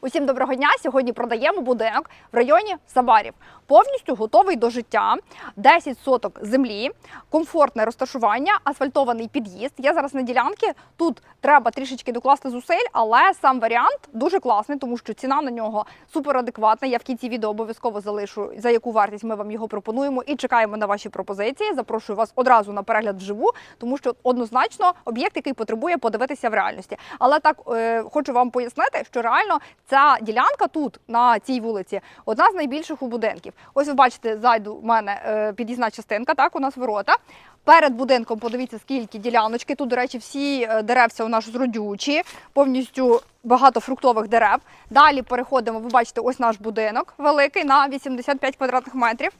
Усім доброго дня. Сьогодні продаємо будинок в районі Сабарів. Повністю готовий до життя. 10 соток землі, комфортне розташування, асфальтований під'їзд. Я зараз на ділянці. Тут треба трішечки докласти зусиль, але сам варіант дуже класний, тому що ціна на нього суперадекватна. Я в кінці відео обов'язково залишу за яку вартість ми вам його пропонуємо і чекаємо на ваші пропозиції. Запрошую вас одразу на перегляд вживу, тому що однозначно об'єкт, який потребує подивитися в реальності. Але так е, хочу вам пояснити, що реально ця ділянка тут, на цій вулиці, одна з найбільших у будинків. Ось ви бачите, ззаду в мене е, під'їзна частинка, так, у нас ворота. Перед будинком подивіться, скільки діляночки. Тут, до речі, всі е, деревця у нас зродючі, повністю багато фруктових дерев. Далі переходимо, ви бачите, ось наш будинок великий на 85 квадратних метрів.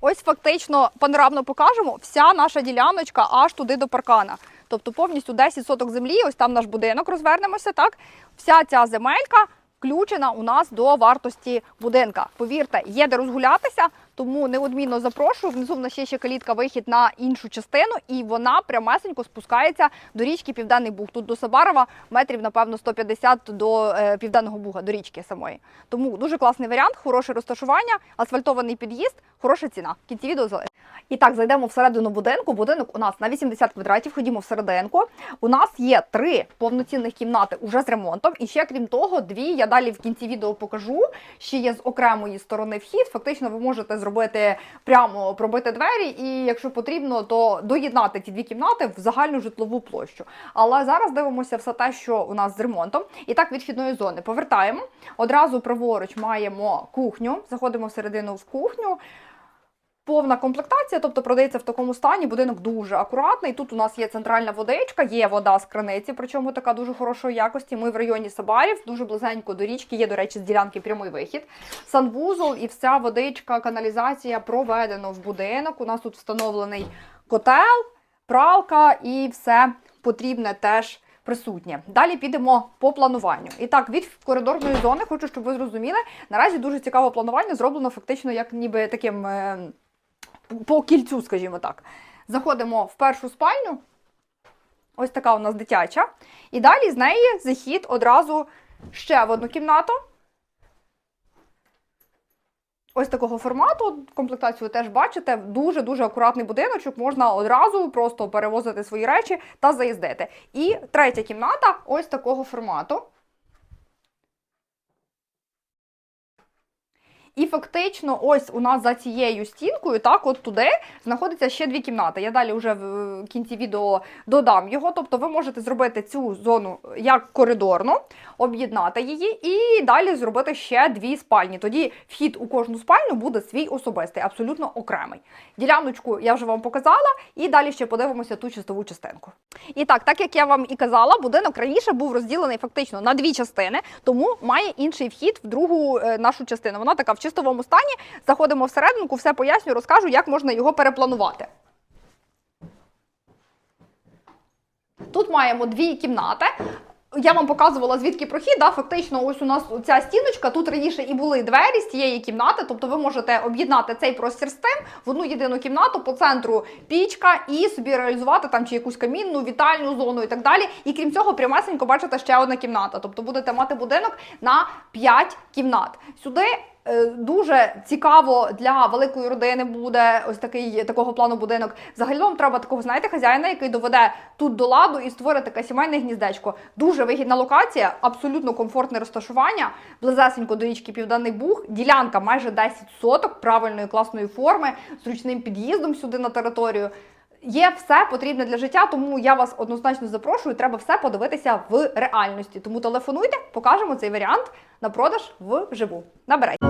Ось фактично панорамно покажемо вся наша діляночка аж туди до паркана. Тобто повністю 10 соток землі, ось там наш будинок розвернемося. Так, вся ця земелька включена у нас до вартості будинка. Повірте, є де розгулятися, тому неодмінно запрошую. Внизу в нас ще ще калітка вихід на іншу частину, і вона прямесенько спускається до річки Південний Буг. Тут до Сабарова метрів, напевно, 150 до е, Південного Буга, до річки самої. Тому дуже класний варіант, хороше розташування, асфальтований під'їзд, хороша ціна. В кінці відео залишу. І так, зайдемо всередину будинку. Будинок у нас на 80 квадратів. Ходімо всерединку. У нас є три повноцінних кімнати уже з ремонтом. І ще крім того, дві я далі в кінці відео покажу. Ще є з окремої сторони вхід. Фактично, ви можете зробити прямо пробити двері, і якщо потрібно, то доєднати ті дві кімнати в загальну житлову площу. Але зараз дивимося все те, що у нас з ремонтом. І так, від вхідної зони повертаємо. Одразу праворуч маємо кухню. Заходимо всередину в кухню. Повна комплектація, тобто продається в такому стані. Будинок дуже акуратний. Тут у нас є центральна водичка, є вода з краниці, причому така дуже хорошої якості. Ми в районі Сабарів, дуже близенько до річки. Є, до речі, з ділянки прямий вихід. Санвузол і вся водичка, каналізація проведено в будинок. У нас тут встановлений котел, пралка і все потрібне теж. Присутнє. Далі підемо по плануванню. І так, від коридорної зони, хочу, щоб ви зрозуміли, наразі дуже цікаве планування зроблено фактично як ніби таким е, по кільцю, скажімо так. Заходимо в першу спальню. Ось така у нас дитяча. І далі з неї захід одразу ще в одну кімнату. Ось такого формату. Комплектацію теж бачите. Дуже-дуже акуратний будиночок. Можна одразу просто перевозити свої речі та заїздити. І третя кімната ось такого формату. І фактично, ось у нас за цією стінкою, так, от туди знаходиться ще дві кімнати. Я далі вже в кінці відео додам його. Тобто ви можете зробити цю зону як коридорну, об'єднати її і далі зробити ще дві спальні. Тоді вхід у кожну спальню буде свій особистий, абсолютно окремий. Діляночку я вже вам показала, і далі ще подивимося ту чистову частинку. І так, так як я вам і казала, будинок раніше був розділений фактично на дві частини, тому має інший вхід в другу е, нашу частину. Вона така в чистовому стані. Заходимо всерединку, все поясню, розкажу, як можна його перепланувати. Тут маємо дві кімнати. Я вам показувала звідки прохід. Да? Фактично, ось у нас ця стіночка. Тут раніше і були двері з цієї кімнати. Тобто ви можете об'єднати цей простір з тим в одну єдину кімнату по центру пічка і собі реалізувати там чи якусь камінну, вітальну зону і так далі. І крім цього, прямесенько бачите ще одна кімната. Тобто будете мати будинок на 5 кімнат. Сюди. Е, Дуже цікаво для великої родини буде ось такий такого плану будинок. Взагалі вам треба такого, знаєте, хазяїна, який доведе тут до ладу і створить таке сімейне гніздечко. Дуже вигідна локація, абсолютно комфортне розташування, близесенько до річки Південний Буг, ділянка майже 10 соток правильної класної форми, з ручним під'їздом сюди на територію. Є все потрібне для життя, тому я вас однозначно запрошую. Треба все подивитися в реальності. Тому телефонуйте, покажемо цей варіант на продаж вживу. Набирайте.